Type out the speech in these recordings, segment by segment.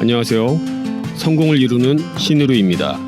안녕하세요. 성공을 이루는 신으루입니다.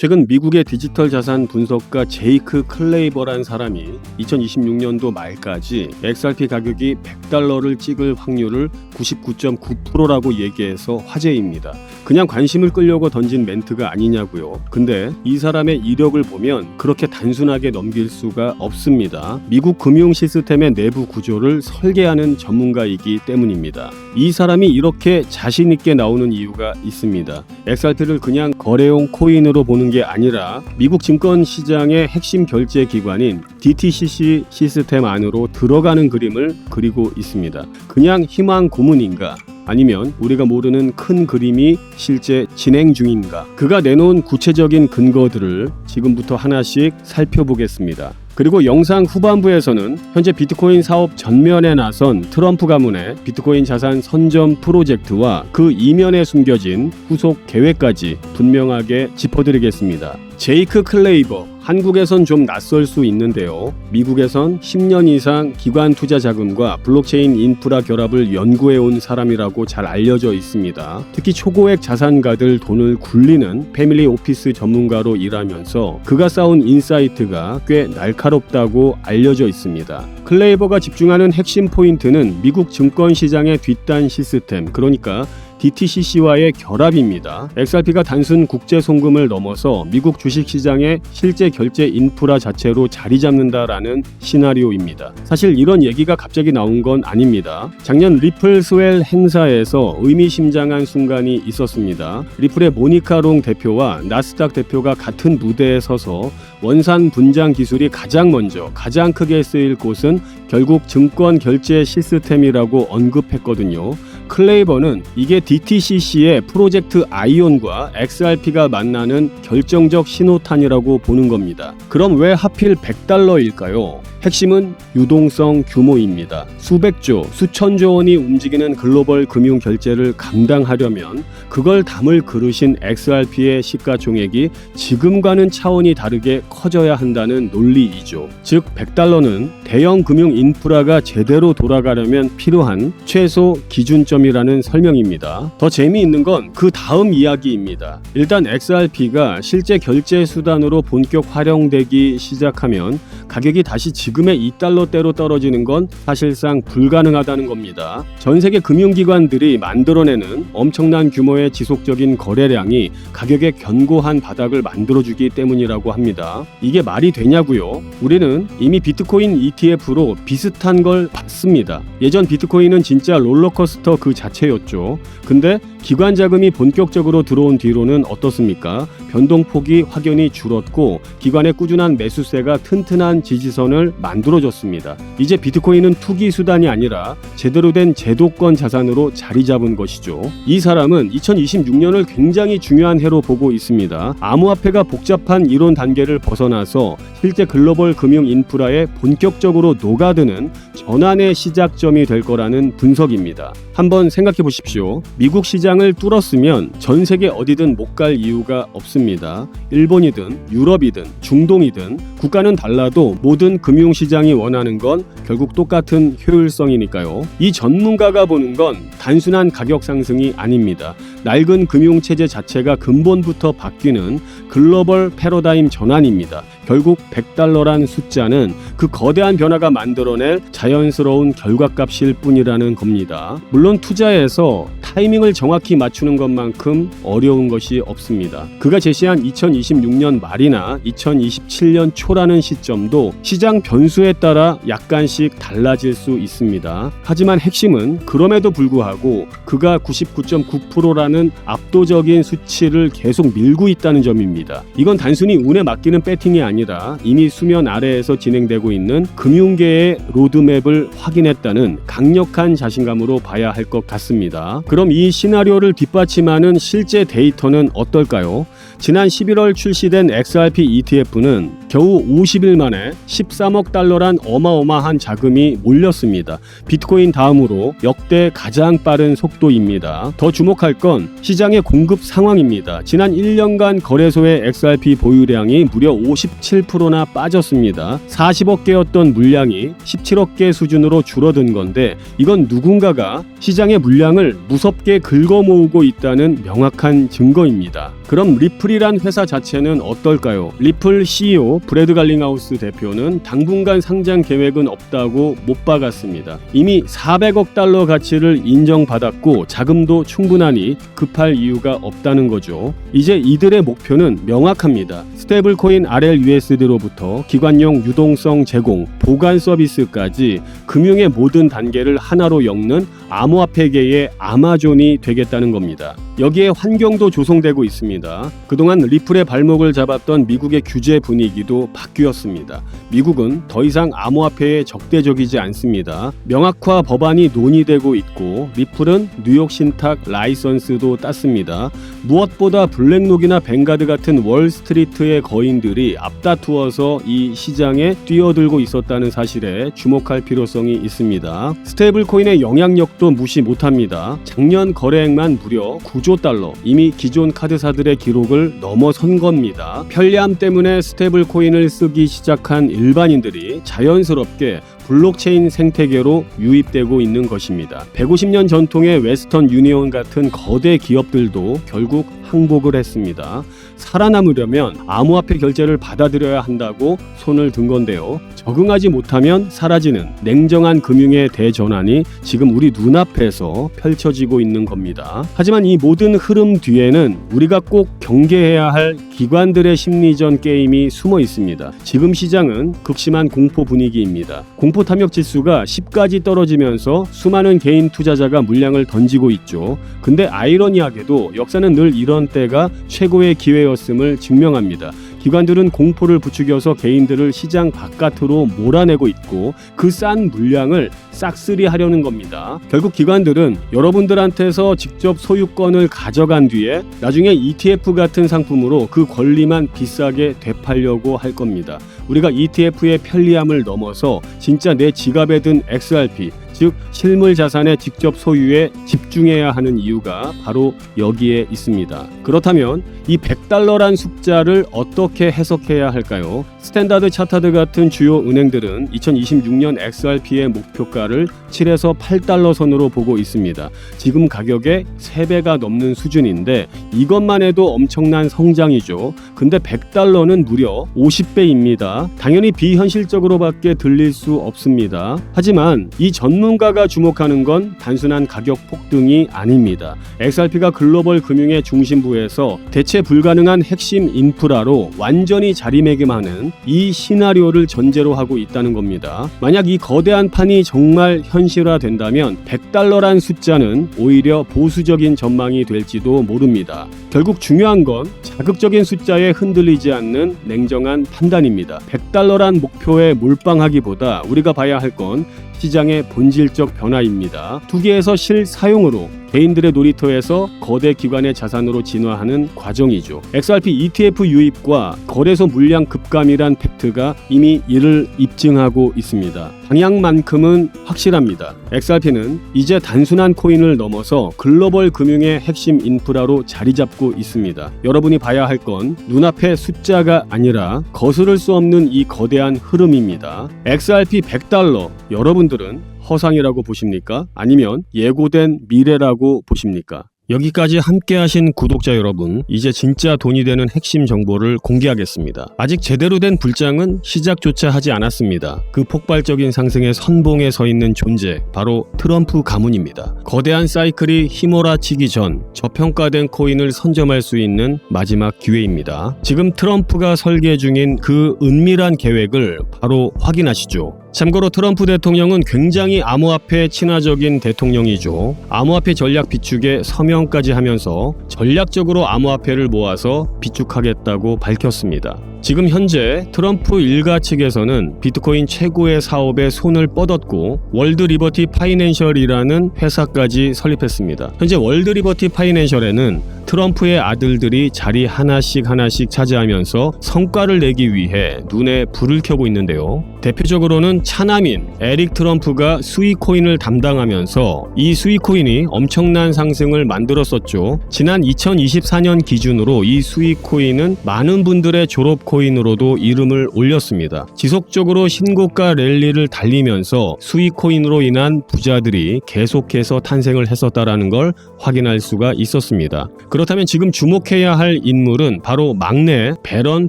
최근 미국의 디지털 자산 분석가 제이크 클레이버란 사람이 2026년도 말까지 XRP 가격이 100달러를 찍을 확률을 99.9%라고 얘기해서 화제입니다. 그냥 관심을 끌려고 던진 멘트가 아니냐고요. 근데 이 사람의 이력을 보면 그렇게 단순하게 넘길 수가 없습니다. 미국 금융 시스템의 내부 구조를 설계하는 전문가이기 때문입니다. 이 사람이 이렇게 자신 있게 나오는 이유가 있습니다. XRP를 그냥 거래용 코인으로 보는 게 아니라 미국 증권 시장의 핵심 결제 기관인 DTCC 시스템 안으로 들어가는 그림을 그리고 있습니다. 그냥 희망 고문인가? 아니면 우리가 모르는 큰 그림이 실제 진행 중인가? 그가 내놓은 구체적인 근거들을 지금부터 하나씩 살펴보겠습니다. 그리고 영상 후반부에서는 현재 비트코인 사업 전면에 나선 트럼프 가문의 비트코인 자산 선점 프로젝트와 그 이면에 숨겨진 후속 계획까지 분명하게 짚어드리겠습니다. 제이크 클레이버 한국에선 좀 낯설 수 있는데요. 미국에선 10년 이상 기관 투자 자금과 블록체인 인프라 결합을 연구해 온 사람이라고 잘 알려져 있습니다. 특히 초고액 자산가들 돈을 굴리는 패밀리 오피스 전문가로 일하면서 그가 쌓은 인사이트가 꽤 날카롭다고 알려져 있습니다. 클레이버가 집중하는 핵심 포인트는 미국 증권 시장의 뒷단 시스템, 그러니까 DTCC와의 결합입니다. XRP가 단순 국제 송금을 넘어서 미국 주식 시장의 실제 결제 인프라 자체로 자리 잡는다라는 시나리오입니다. 사실 이런 얘기가 갑자기 나온 건 아닙니다. 작년 리플 스웰 행사에서 의미심장한 순간이 있었습니다. 리플의 모니카 롱 대표와 나스닥 대표가 같은 무대에 서서 원산 분장 기술이 가장 먼저 가장 크게 쓰일 곳은 결국 증권 결제 시스템이라고 언급했거든요. 클레이버는 이게 DTCC의 프로젝트 아이온과 XRP가 만나는 결정적 신호탄이라고 보는 겁니다. 그럼 왜 하필 100달러일까요? 핵심은 유동성 규모입니다. 수백조, 수천조 원이 움직이는 글로벌 금융 결제를 감당하려면 그걸 담을 그릇인 XRP의 시가총액이 지금과는 차원이 다르게 커져야 한다는 논리이죠. 즉 100달러는 대형 금융 인프라가 제대로 돌아가려면 필요한 최소 기준점 이라는 설명입니다. 더 재미있는 건 그 다음 이야기입니다. 일단 XRP가 실제 결제 수단으로 본격 활용되기 시작하면 가격이 다시 지금의 2달러대로 떨어지는 건 사실상 불가능하다는 겁니다. 전 세계 금융기관들이 만들어내는 엄청난 규모의 지속적인 거래량이 가격의 견고한 바닥을 만들어주기 때문이라고 합니다. 이게 말이 되냐고요? 우리는 이미 비트코인 ETF로 비슷한 걸 봤습니다. 예전 비트코인은 진짜 롤러코스터 그 자체였죠. 근데 기관 자금이 본격적으로 들어온 뒤로는 어떻습니까? 변동폭이 확연히 줄었고 기관의 꾸준한 매수세가 튼튼한 지지선을 만들어줬습니다. 이제 비트코인은 투기 수단이 아니라 제대로 된 제도권 자산으로 자리 잡은 것이죠. 이 사람은 2026년을 굉장히 중요한 해로 보고 있습니다. 암호화폐가 복잡한 이론 단계를 벗어나서 실제 글로벌 금융 인프라에 본격적으로 녹아드는 전환의 시작점이 될 거라는 분석입니다. 한번 생각해 보십시오. 미국 시장 을 뚫었으면 전 세계 어디든 못 갈 이유가 없습니다. 일본이든 유럽이든 중동이든 국가는 달라도 모든 금융 시장이 원하는 건 결국 똑같은 효율성이니까요. 이 전문가가 보는 건 단순한 가격 상승이 아닙니다. 낡은 금융 체제 자체가 근본부터 바뀌는 글로벌 패러다임 전환입니다. 결국 100달러란 숫자는 그 거대한 변화가 만들어낼 자연스러운 결과값일 뿐이라는 겁니다. 물론 투자에서 타이밍을 정확히 맞추는 것만큼 어려운 것이 없습니다. 그가 제시한 2026년 말이나 2027년 초라는 시점도 시장 변수에 따라 약간씩 달라질 수 있습니다. 하지만 핵심은 그럼에도 불구하고 그가 99.9%라는 압도적인 수치를 계속 밀고 있다는 점입니다. 이건 단순히 운에 맡기는 배팅이 아니 라 이미 수면 아래에서 진행되고 있는 금융계의 로드맵을 확인했다는 강력한 자신감으로 봐야 할 것 같습니다. 그럼 이 시나리오를 뒷받침하는 실제 데이터는 어떨까요? 지난 11월 출시된 XRP ETF는 겨우 50일 만에 13억 달러란 어마어마한 자금이 몰렸습니다. 비트코인 다음으로 역대 가장 빠른 속도입니다. 더 주목할 건 시장의 공급 상황입니다. 지난 1년간 거래소의 XRP 보유량이 무려 57%나 빠졌습니다. 40억 개였던 물량이 17억 개 수준으로 줄어든 건데 이건 누군가가 시장의 물량을 무섭게 무섭게 긁어 모으고 있다는 명확한 증거입니다. 그럼 리플이란 회사 자체는 어떨까요? 리플 CEO 브래드 갈링하우스 대표는 당분간 상장 계획은 없다고 못 박았습니다. 이미 400억 달러 가치를 인정받았고 자금도 충분하니 급할 이유가 없다는 거죠. 이제 이들의 목표는 명확합니다. 스테이블 코인 RLUSD로부터 기관용 유동성 제공, 보관 서비스까지 금융의 모든 단계를 하나로 엮는 암호화폐계의 아마존이 되겠다는 겁니다. 여기에 환경도 조성되고 있습니다. 그동안 리플의 발목을 잡았던 미국의 규제 분위기도 바뀌었습니다. 미국은 더 이상 암호화폐에 적대적이지 않습니다. 명확화 법안이 논의되고 있고 리플은 뉴욕 신탁 라이선스도 땄습니다. 무엇보다 블랙록이나 뱅가드 같은 월스트리트의 거인들이 앞다투어서 이 시장에 뛰어들고 있었다는 사실에 주목할 필요성이 있습니다. 스테이블 코인의 영향력도 무시 못합니다. 작년 거래액만 무려 9조 달러, 이미 기존 카드사들의 기록을 넘어선 겁니다. 편리함 때문에 스테이블 코인을 쓰기 시작한 일반인들이 자연스럽게 블록체인 생태계로 유입되고 있는 것입니다. 150년 전통의 웨스턴 유니온 같은 거대 기업들도 결국 항복을 했습니다. 살아남으려면 암호화폐 결제를 받아들여야 한다고 손을 든 건데요. 적응하지 못하면 사라지는 냉정한 금융의 대전환이 지금 우리 눈앞에서 펼쳐지고 있는 겁니다. 하지만 이 모든 흐름 뒤에는 우리가 꼭 경계해야 할 기관들의 심리전 게임이 숨어 있습니다. 지금 시장은 극심한 공포 분위기입니다. 공포 탐욕 지수가 10까지 떨어지면서 수많은 개인 투자자가 물량을 던지고 있죠. 근데 아이러니하게도 역사는 늘 이런 때가 최고의 기회였음을 증명합니다. 기관들은 공포를 부추겨서 개인들을 시장 바깥으로 몰아내고 있고 그 싼 물량을 싹쓸이 하려는 겁니다. 결국 기관들은 여러분들한테서 직접 소유권을 가져간 뒤에 나중에 ETF 같은 상품으로 그 권리만 비싸게 되팔려고 할 겁니다. 우리가 ETF의 편리함을 넘어서 진짜 내 지갑에 든 XRP 즉 실물 자산의 직접 소유에 집중해야 하는 이유가 바로 여기에 있습니다. 그렇다면 이 100달러란 숫자를 어떻게 해석해야 할까요? 스탠다드 차타드 같은 주요 은행들은 2026년 XRP의 목표가를 7에서 8달러 선으로 보고 있습니다. 지금 가격의 3배가 넘는 수준인데 이것만 해도 엄청난 성장이죠. 근데 100달러는 무려 50배입니다. 당연히 비현실적으로밖에 들릴 수 없습니다. 하지만 이 전문 가가 주목하는 건 단순한 가격 폭등이 아닙니다. XRP가 글로벌 금융의 중심부에서 대체 불가능한 핵심 인프라로 완전히 자리매김하는 이 시나리오를 전제로 하고 있다는 겁니다. 만약 이 거대한 판이 정말 현실화된다면 100달러란 숫자는 오히려 보수적인 전망이 될지도 모릅니다. 결국 중요한 건 자극적인 숫자에 흔들리지 않는 냉정한 판단입니다. 100달러란 목표에 몰빵하기보다 우리가 봐야 할건 시장의 본질적 변화입니다. 투기에서 실사용으로 개인들의 놀이터에서 거대 기관의 자산으로 진화하는 과정이죠. XRP ETF 유입과 거래소 물량 급감이란 팩트가 이미 이를 입증하고 있습니다. 방향만큼은 확실합니다. XRP는 이제 단순한 코인을 넘어서 글로벌 금융의 핵심 인프라로 자리 잡고 있습니다. 여러분이 봐야 할 건 눈앞의 숫자가 아니라 거스를 수 없는 이 거대한 흐름입니다. XRP 100달러 여러분들은 허상이라고 보십니까? 아니면 예고된 미래라고 보십니까? 여기까지 함께 하신 구독자 여러분, 이제 진짜 돈이 되는 핵심 정보를 공개하겠습니다. 아직 제대로 된 불장은 시작조차 하지 않았습니다. 그 폭발적인 상승의 선봉에 서 있는 존재, 바로 트럼프 가문입니다. 거대한 사이클이 휘몰아치기 전 저평가된 코인을 선점할 수 있는 마지막 기회입니다. 지금 트럼프가 설계 중인 그 은밀한 계획을 바로 확인하시죠. 참고로 트럼프 대통령은 굉장히 암호화폐 친화적인 대통령이죠. 암호화폐 전략 비축에 서명까지 하면서 전략적으로 암호화폐를 모아서 비축하겠다고 밝혔습니다. 지금 현재 트럼프 일가 측에서는 비트코인 최고의 사업에 손을 뻗었고 월드 리버티 파이낸셜이라는 회사까지 설립했습니다. 현재 월드 리버티 파이낸셜에는 트럼프의 아들들이 자리 하나씩 하나씩 차지하면서 성과를 내기 위해 눈에 불을 켜고 있는데요. 대표적으로는 차남인 에릭 트럼프가 스위코인을 담당하면서 이 스위코인이 엄청난 상승을 만들었었죠. 지난 2024년 기준으로 이 스위코인은 많은 분들의 졸업 코인으로도 이름을 올렸습니다. 지속적으로 신고가 랠리를 달리면서 수익 코인으로 인한 부자들이 계속해서 탄생을 했었다라는 걸 확인할 수가 있었습니다. 그렇다면 지금 주목해야 할 인물은 바로 막내 베런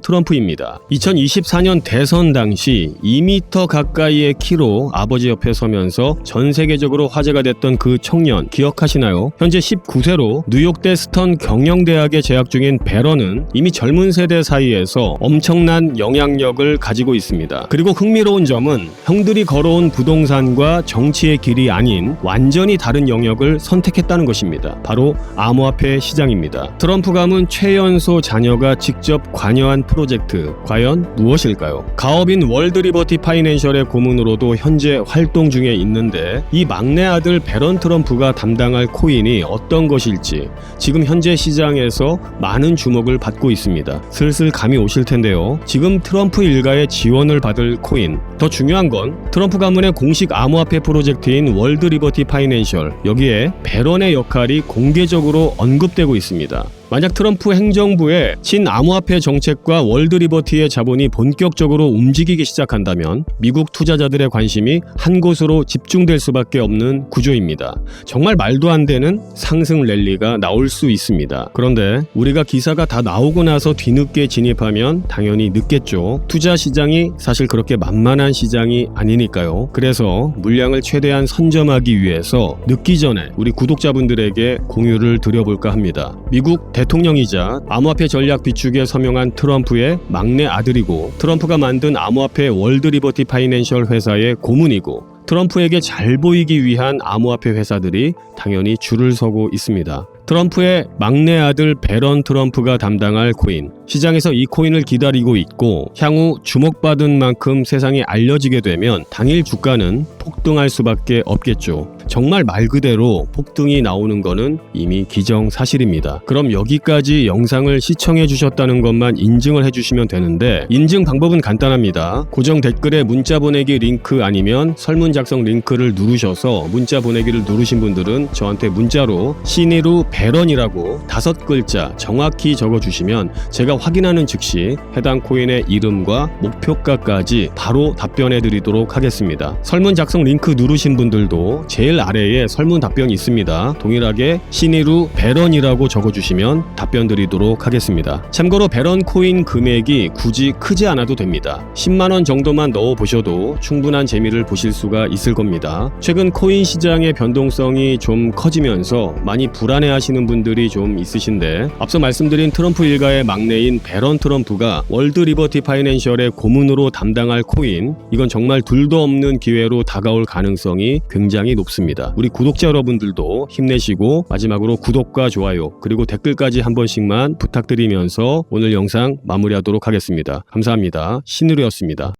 트럼프입니다. 2024년 대선 당시 2m 가까이의 키로 아버지 옆에 서면서 전 세계적으로 화제가 됐던 그 청년 기억하시나요? 현재 19세로 뉴욕대 스턴 경영대학에 재학 중인 베런은 이미 젊은 세대 사이에서 엄청난 영향력을 가지고 있습니다. 그리고 흥미로운 점은 형들이 걸어온 부동산과 정치의 길이 아닌 완전히 다른 영역을 선택했다는 것입니다. 바로 암호화폐 시장입니다. 트럼프 가문 최연소 자녀가 직접 관여한 프로젝트 과연 무엇일까요? 가업인 월드리버티 파이낸셜의 고문으로도 현재 활동 중에 있는데 이 막내 아들 베런 트럼프가 담당할 코인이 어떤 것일지 지금 현재 시장에서 많은 주목을 받고 있습니다. 슬슬 감이 오실 텐데 요. 지금 트럼프 일가의 지원을 받을 코인. 더 중요한 건 트럼프 가문의 공식 암호화폐 프로젝트인 월드 리버티 파이낸셜. 여기에 베런의 역할이 공개적으로 언급되고 있습니다. 만약 트럼프 행정부의 친암호화폐 정책과 월드 리버티의 자본이 본격적으로 움직이기 시작한다면 미국 투자자들의 관심이 한 곳으로 집중될 수밖에 없는 구조입니다. 정말 말도 안 되는 상승 랠리가 나올 수 있습니다. 그런데 우리가 기사가 다 나오고 나서 뒤늦게 진입하면 당연히 늦겠죠. 투자 시장이 사실 그렇게 만만한 시장이 아니니까요. 그래서 물량을 최대한 선점하기 위해서 늦기 전에 우리 구독자분들에게 공유를 드려볼까 합니다. 미국 대통령이자 암호화폐 전략 비축에 서명한 트럼프의 막내 아들이고 트럼프가 만든 암호화폐 월드 리버티 파이낸셜 회사의 고문이고 트럼프에게 잘 보이기 위한 암호화폐 회사들이 당연히 줄을 서고 있습니다. 트럼프의 막내 아들 베런 트럼프가 담당할 코인. 시장에서 이 코인을 기다리고 있고 향후 주목받은 만큼 세상에 알려지게 되면 당일 주가는 폭등할 수밖에 없겠죠. 정말 말 그대로 폭등이 나오는 거는 이미 기정사실입니다. 그럼 여기까지 영상을 시청해 주셨다는 것만 인증을 해 주시면 되는데 인증 방법은 간단합니다. 고정 댓글에 문자 보내기 링크 아니면 설문 작성 링크를 누르셔서 문자 보내기를 누르신 분들은 저한테 문자로 신의루 배런이라고 다섯 글자 정확히 적어 주시면 제가 확인하는 즉시 해당 코인의 이름과 목표가까지 바로 답변해 드리도록 하겠습니다. 설문 작성 링크 누르신 분들도 제일 아래에 설문 답변이 있습니다. 동일하게 신의루 배런이라고 적어 주시면 답변 드리도록 하겠습니다. 참고로 배런 코인 금액이 굳이 크지 않아도 됩니다. 10만 원 정도만 넣어 보셔도 충분한 재미를 보실 수가 있을 겁니다. 최근 코인 시장의 변동성이 좀 커지면서 많이 불안해 하시는 분들이 좀 있으신데 앞서 말씀드린 트럼프 일가의 막내인 베런 트럼프가 월드 리버티 파이낸셜의 고문으로 담당할 코인 이건 정말 둘도 없는 기회로 다가올 가능성이 굉장히 높 습니다. 우리 구독자 여러분들도 힘내시고 마지막으로 구독과 좋아요 그리고 댓글까지 한 번씩만 부탁드리면서 오늘 영상 마무리하도록 하겠습니다. 감사합니다. 신으로였습니다.